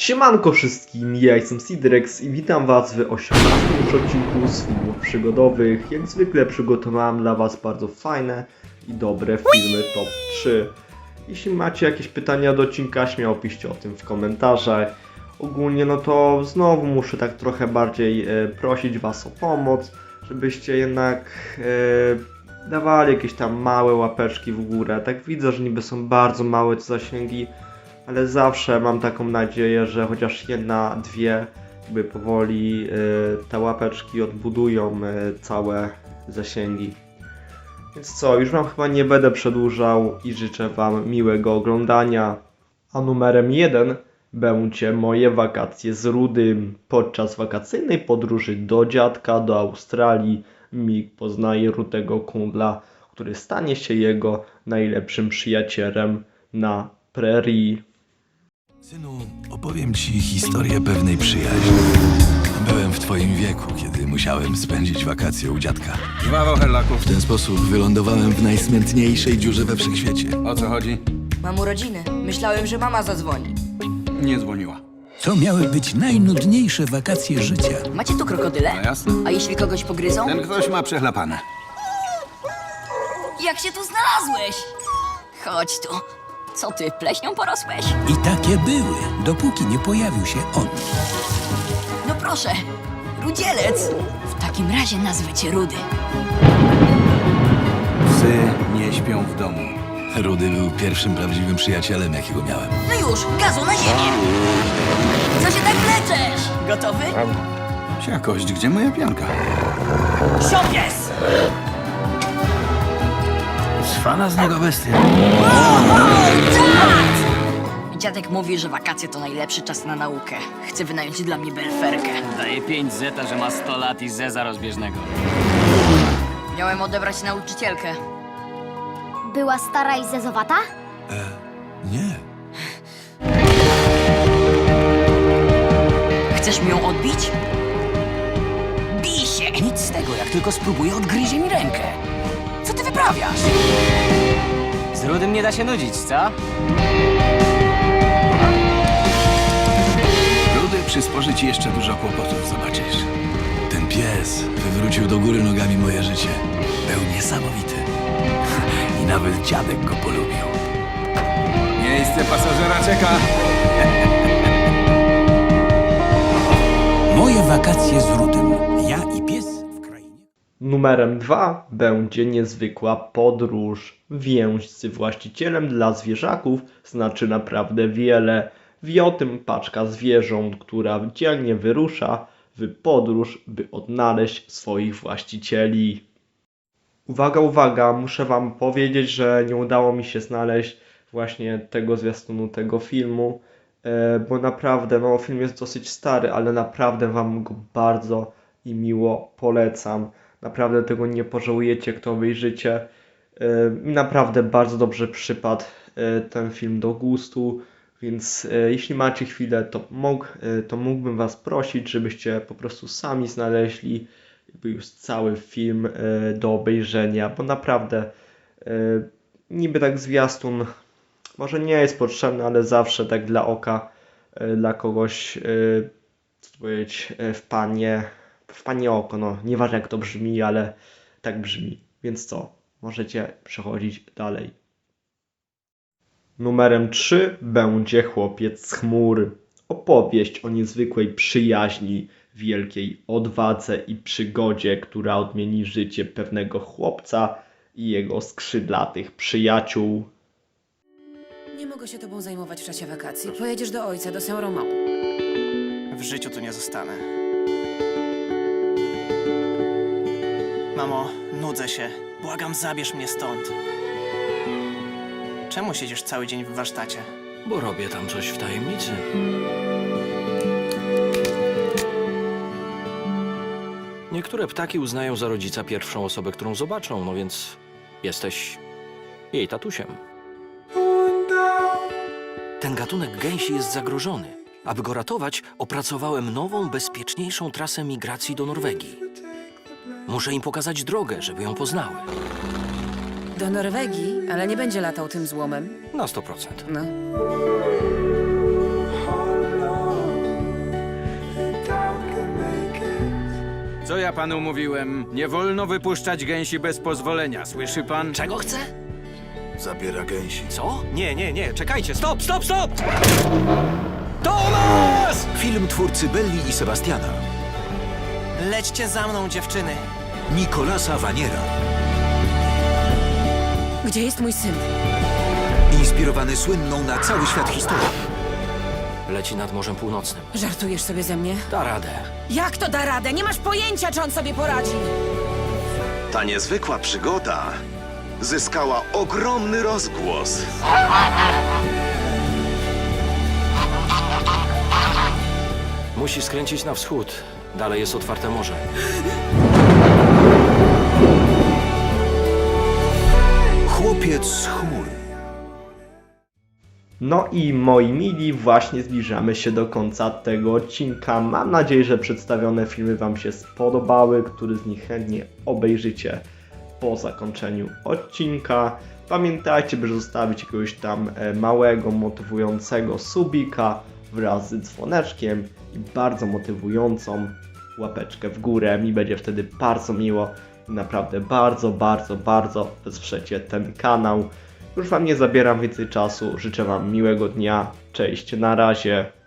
Siemanko wszystkim, ja jestem Sidrex i witam was w 18 już odcinku z filmów przygodowych. Jak zwykle przygotowałem dla was bardzo fajne i dobre filmy top 3. Jeśli macie jakieś pytania do odcinka, śmiało piszcie o tym w komentarzach. Ogólnie no to znowu muszę tak trochę bardziej e, prosić was o pomoc, żebyście jednak e, dawali jakieś tam małe łapeczki w górę. Tak widzę, że niby są bardzo małe te zasięgi, ale zawsze mam taką nadzieję, że chociaż jedna, dwie jakby powoli y, te łapeczki odbudują y, całe zasięgi. Więc co, już wam chyba nie będę przedłużał i życzę wam miłego oglądania. A numerem jeden będzie moje wakacje z Rudym. Podczas wakacyjnej podróży do dziadka do Australii Mig poznaje Rudego Kundla, który stanie się jego najlepszym przyjacielem na prerii. Synu, opowiem ci historię pewnej przyjaźni. Byłem w twoim wieku, kiedy musiałem spędzić wakacje u dziadka. Brawo, Herlaku. W ten sposób wylądowałem w najsmętniejszej dziurze we wszechświecie. O co chodzi? Mam urodziny. Myślałem, że mama zadzwoni. Nie dzwoniła. To miały być najnudniejsze wakacje życia. Macie tu krokodyle? No jasne. A jeśli kogoś pogryzą? Ten ktoś ma przechlapane. Jak się tu znalazłeś? Chodź tu. Co ty, pleśnią porosłeś? I takie były, dopóki nie pojawił się on. No proszę, rudzielec. W takim razie nazwę cię Rudy. Psy nie śpią w domu. Rudy był pierwszym prawdziwym przyjacielem, jakiego miałem. No już, gazu na ziemię. Co się tak leczesz? Gotowy? Siakość, gdzie moja pianka? Siąpies! Cwana z niego bestia. Dziadek mówi, że wakacje to najlepszy czas na naukę. Chce wynająć dla mnie belferkę. Daje 5 zeta, że ma 100 lat i zeza rozbieżnego. Miałem odebrać nauczycielkę. Była stara i zezowata? Nie. Chcesz mi ją odbić? Bij się! Nic z tego, jak tylko spróbuję, odgryzie mi rękę. Wyprawiasz? Z Rudym nie da się nudzić, co? Rudy przysporzy ci jeszcze dużo kłopotów, zobaczysz. Ten pies wywrócił do góry nogami moje życie. Był niesamowity. I nawet dziadek go polubił. Miejsce pasażera czeka. Moje wakacje z Rudym. Ja i pies. Numerem 2 będzie niezwykła podróż. Więź z właścicielem dla zwierzaków znaczy naprawdę wiele. Wie o tym paczka zwierząt, która dzielnie wyrusza w podróż, by odnaleźć swoich właścicieli. Uwaga, uwaga, muszę wam powiedzieć, że nie udało mi się znaleźć właśnie tego zwiastunu, tego filmu, e, bo naprawdę, no film jest dosyć stary, ale naprawdę wam go bardzo i miło polecam. Naprawdę tego nie pożałujecie, kto obejrzycie. Mi naprawdę bardzo dobrze przypadł e, ten film do gustu, więc e, jeśli macie chwilę, to, mógł, to mógłbym Was prosić, żebyście po prostu sami znaleźli już cały film do obejrzenia, bo naprawdę niby tak zwiastun może nie jest potrzebny, ale zawsze tak dla oka, dla kogoś, powiedzieć, w panie, w panie oko, no nieważne jak to brzmi, ale tak brzmi. Więc co, możecie przechodzić dalej. Numerem 3 będzie Chłopiec z chmur. Opowieść o niezwykłej przyjaźni, wielkiej odwadze i przygodzie, która odmieni życie pewnego chłopca i jego skrzydlatych przyjaciół. Nie mogę się tobą zajmować w czasie wakacji. Pojedziesz do ojca, do Saint Romain. W życiu tu nie zostanę. Mamo, nudzę się. Błagam, zabierz mnie stąd. Czemu siedzisz cały dzień w warsztacie? Bo robię tam coś w tajemnicy. Niektóre ptaki uznają za rodzica pierwszą osobę, którą zobaczą, no więc jesteś jej tatusiem. Ten gatunek gęsi jest zagrożony. Aby go ratować, opracowałem nową, bezpieczniejszą trasę migracji do Norwegii. Muszę im pokazać drogę, żeby ją poznały. Do Norwegii, ale nie będzie latał tym złomem. Na 100%. No. Co ja panu mówiłem? Nie wolno wypuszczać gęsi bez pozwolenia, słyszy pan? Czego chce? Zabiera gęsi. Co? Nie, nie, nie, czekajcie, stop, stop, stop! Tomas! Film twórcy Belli i Sebastiana. Lećcie za mną, dziewczyny. Nicolasa Vaniera. Gdzie jest mój syn? Inspirowany słynną na cały świat historią. Leci nad Morzem Północnym. Żartujesz sobie ze mnie? Da radę. Jak to da radę? Nie masz pojęcia, czy on sobie poradzi. Ta niezwykła przygoda zyskała ogromny rozgłos. Musi skręcić na wschód. Dalej jest otwarte morze. Z chmur. No i moi mili, właśnie zbliżamy się do końca tego odcinka. Mam nadzieję, że przedstawione filmy Wam się spodobały, który z nich chętnie obejrzycie po zakończeniu odcinka. Pamiętajcie, by zostawić jakiegoś tam e, małego, motywującego subika wraz z dzwoneczkiem i bardzo motywującą łapeczkę w górę. Mi będzie wtedy bardzo miło naprawdę bardzo, bardzo, bardzo wesprzecie ten kanał. Już Wam nie zabieram więcej czasu. Życzę Wam miłego dnia. Cześć, na razie.